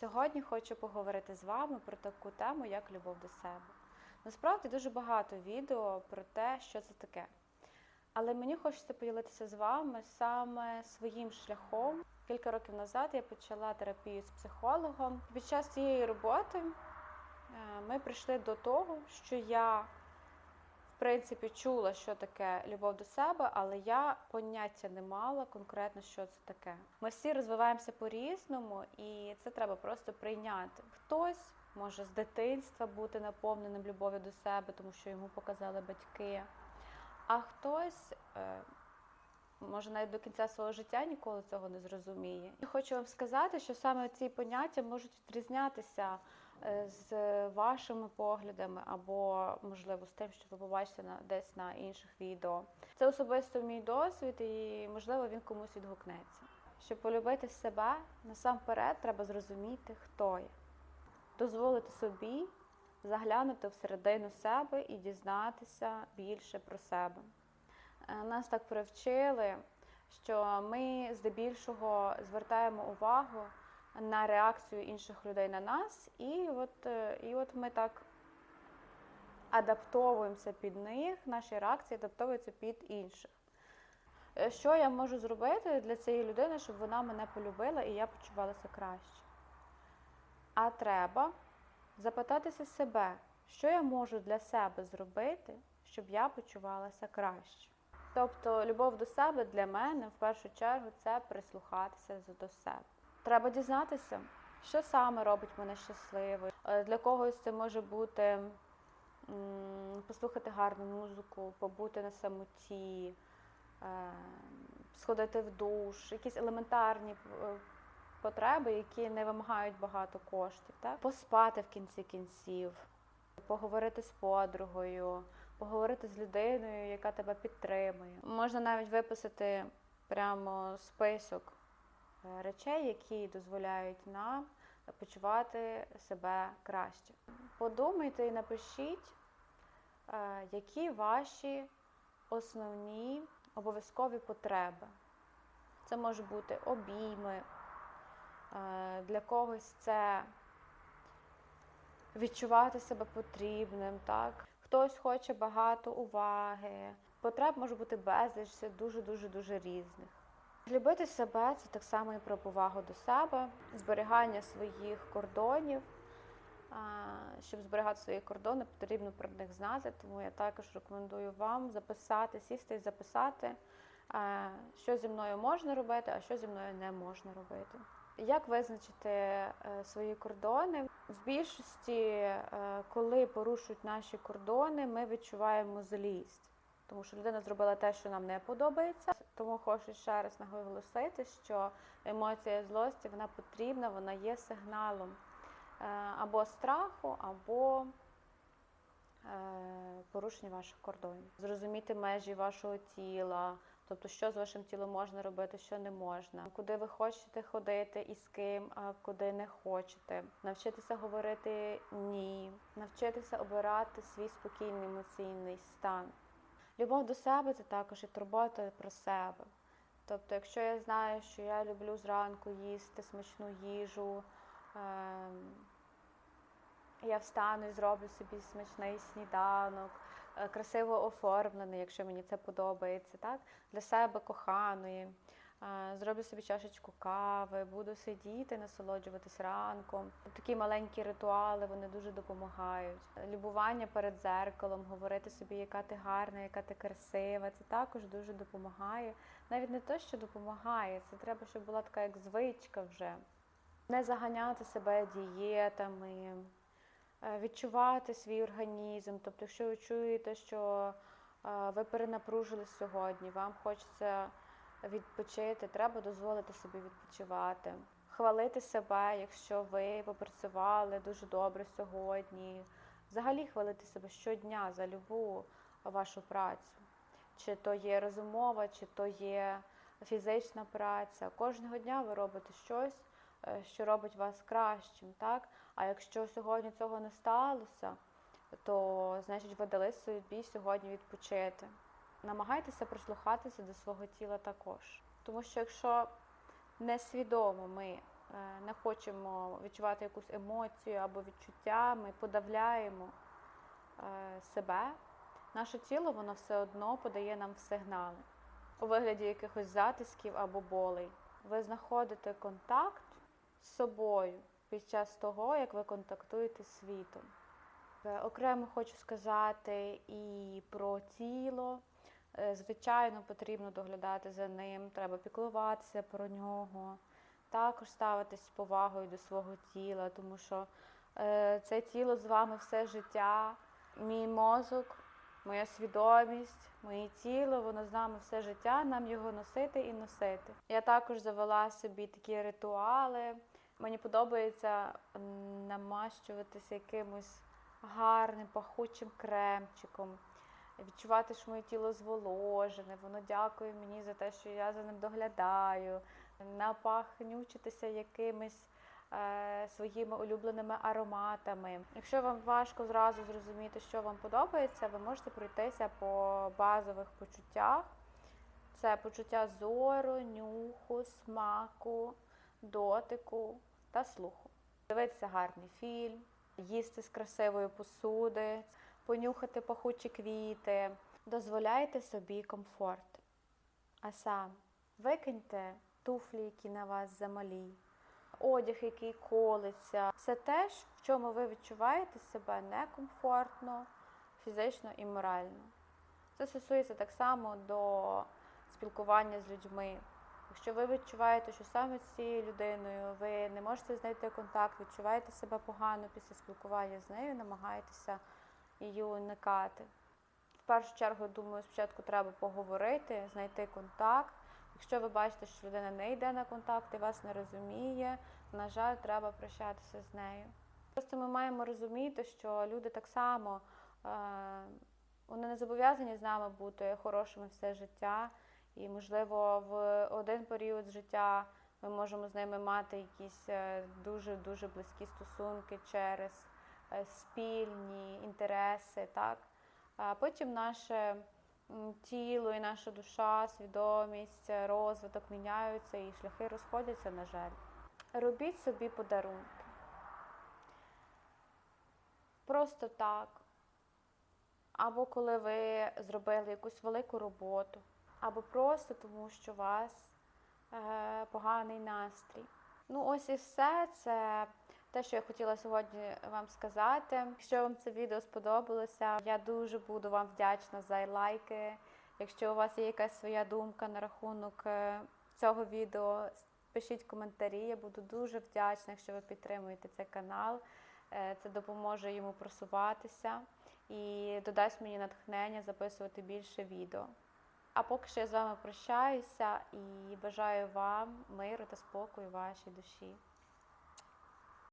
Сьогодні хочу поговорити з вами про таку тему, як любов до себе. Насправді дуже багато відео про те, що це таке. Але мені хочеться поділитися з вами саме своїм шляхом. Кілька років назад я почала терапію з психологом. Під час цієї роботи е, ми прийшли до того, що я принципі чула, що таке любов до себе, але я поняття не мала конкретно, що це таке. Ми всі розвиваємося по-різному, і це треба просто прийняти. Хтось може з дитинства бути наповненим любов'ю до себе, тому що йому показали батьки. А хтось е, може навіть до кінця свого життя ніколи цього не зрозуміє. І хочу вам сказати, що саме ці поняття можуть відрізнятися з вашими поглядами, або, можливо, з тим, що ви побачите на десь на інших відео. Це особисто мій досвід, і можливо він комусь відгукнеться. Щоб полюбити себе, насамперед треба зрозуміти, хто я, дозволити собі заглянути всередину себе і дізнатися більше про себе. Е, Нас так привчили, що ми здебільшого звертаємо увагу на реакцію інших людей на нас, і от, е, і от ми так адаптовуємося під них, наші реакції адаптовуються під інших. Е, Що я можу зробити для цієї людини, щоб вона мене полюбила і я почувалася краще? А треба запитатися себе, що я можу для себе зробити, щоб я почувалася краще. Тобто, любов до себе для мене в першу чергу це прислухатися до себе. Треба дізнатися, що саме робить мене щасливою. Е, Для когось це може бути послухати гарну музику, побути на самоті, е, сходити в душ, якісь елементарні е, потреби, які не вимагають багато коштів. Так? Поспати в кінці кінців, поговорити з подругою, поговорити з людиною, яка тебе підтримує. Можна навіть виписати прямо список речей, які дозволяють нам почувати себе краще. Подумайте і напишіть, е, які ваші основні обов'язкові потреби. Це може бути обійми, е, для когось це відчувати себе потрібним, так? Хтось хоче багато уваги. Потреб може бути безліч, це дуже-дуже дуже різних. Любити себе це так само і про повагу до себе, зберігання своїх кордонів. Щоб зберігати свої кордони, потрібно про них знати, тому я також рекомендую вам записати, сісти і записати, що зі мною можна робити, а що зі мною не можна робити. Як визначити е, свої кордони? В більшості, е, коли порушують наші кордони, ми відчуваємо злість, тому що людина зробила те, що нам не подобається. Тому хочу ще раз наголосити, що емоція злості вона потрібна, вона є сигналом е, або страху, або е, порушення ваших кордонів. Зрозуміти межі вашого тіла, тобто що з вашим тілом можна робити, що не можна, куди ви хочете ходити і з ким, а куди не хочете. Навчитися говорити ні, навчитися обирати свій спокійний емоційний стан. Любов до себе це також і турбота про себе. Тобто, якщо я знаю, що я люблю зранку їсти смачну їжу, ем, я встану і зроблю собі смачний сніданок, е, красиво оформлений, якщо мені це подобається, так? для себе коханої. Зроблю собі чашечку кави, буду сидіти, насолоджуватись ранком. Такі маленькі ритуали вони дуже допомагають. Любування перед зеркалом, говорити собі, яка ти гарна, яка ти красива. Це також дуже допомагає. Навіть не те, що допомагає, це треба, щоб була така як звичка вже. Не заганяти себе дієтами, е, відчувати свій організм. Тобто, якщо ви чуєте, що е, ви перенапружились сьогодні, вам хочеться відпочити, треба дозволити собі відпочивати. Хвалити себе, якщо ви попрацювали дуже добре сьогодні. Взагалі хвалити себе щодня за любу вашу працю. Чи то є розумова, чи то є фізична праця. Кожного дня ви робите щось, е, що робить вас кращим. Так? А якщо сьогодні цього не сталося, то значить ви дали собі сьогодні відпочити. Намагайтеся прислухатися до свого тіла також. Тому що якщо несвідомо ми е, не хочемо відчувати якусь емоцію або відчуття, ми подавляємо е, себе, наше тіло воно все одно подає нам сигнали у вигляді якихось затисків або болей. Ви знаходите контакт з собою під час того, як ви контактуєте з світом. Е, Окремо хочу сказати і про тіло. Е, Звичайно, потрібно доглядати за ним, треба піклуватися про нього, також ставитись з повагою до свого тіла, тому що е, це тіло з вами все життя, мій мозок, моя свідомість, моє тіло, воно з нами все життя, нам його носити і носити. Я також завела собі такі ритуали. Мені подобається намащуватися якимось гарним пахучим кремчиком, відчувати, що моє тіло зволожене, воно дякує мені за те, що я за ним доглядаю, напахнючитися якимись е, своїми улюбленими ароматами. Якщо вам важко зразу зрозуміти, що вам подобається, ви можете пройтися по базових почуттях. Це почуття зору, нюху, смаку, дотику та слуху. Дивитися гарний фільм, їсти з красивої посуди, понюхати пахучі квіти. Дозволяйте собі комфорт. А сам викиньте туфлі, які на вас замалі, одяг, який колиться. Все те, в чому ви відчуваєте себе некомфортно, фізично і морально. Це стосується так само до спілкування з людьми. Якщо ви відчуваєте, що саме з цією людиною ви не можете знайти контакт, відчуваєте себе погано після спілкування з нею, намагаєтеся її уникати. В першу чергу, думаю, спочатку треба поговорити, знайти контакт. Якщо ви бачите, що людина не йде на контакт і вас не розуміє, на жаль, треба прощатися з нею. Просто ми маємо розуміти, що люди так само е, вони не зобов'язані з нами бути хорошими все життя. І, можливо, в один період життя ми можемо з ними мати якісь дуже-дуже близькі стосунки через е, спільні інтереси, так? А потім наше тіло і наша душа, свідомість, е, розвиток міняються і шляхи розходяться, на жаль. Робіть собі подарунки. Просто так. Або коли ви зробили якусь велику роботу, або просто тому, що у вас е, поганий настрій. Ну, ось і все. Це те, що я хотіла сьогодні вам сказати. Якщо вам це відео сподобалося, я дуже буду вам вдячна за лайки. Якщо у вас є якась своя думка на рахунок е, цього відео, пишіть коментарі. Я буду дуже вдячна, якщо ви підтримуєте цей канал. Е, Це допоможе йому просуватися і додасть мені натхнення записувати більше відео. А поки що я з вами прощаюся і бажаю вам миру та спокою вашій душі.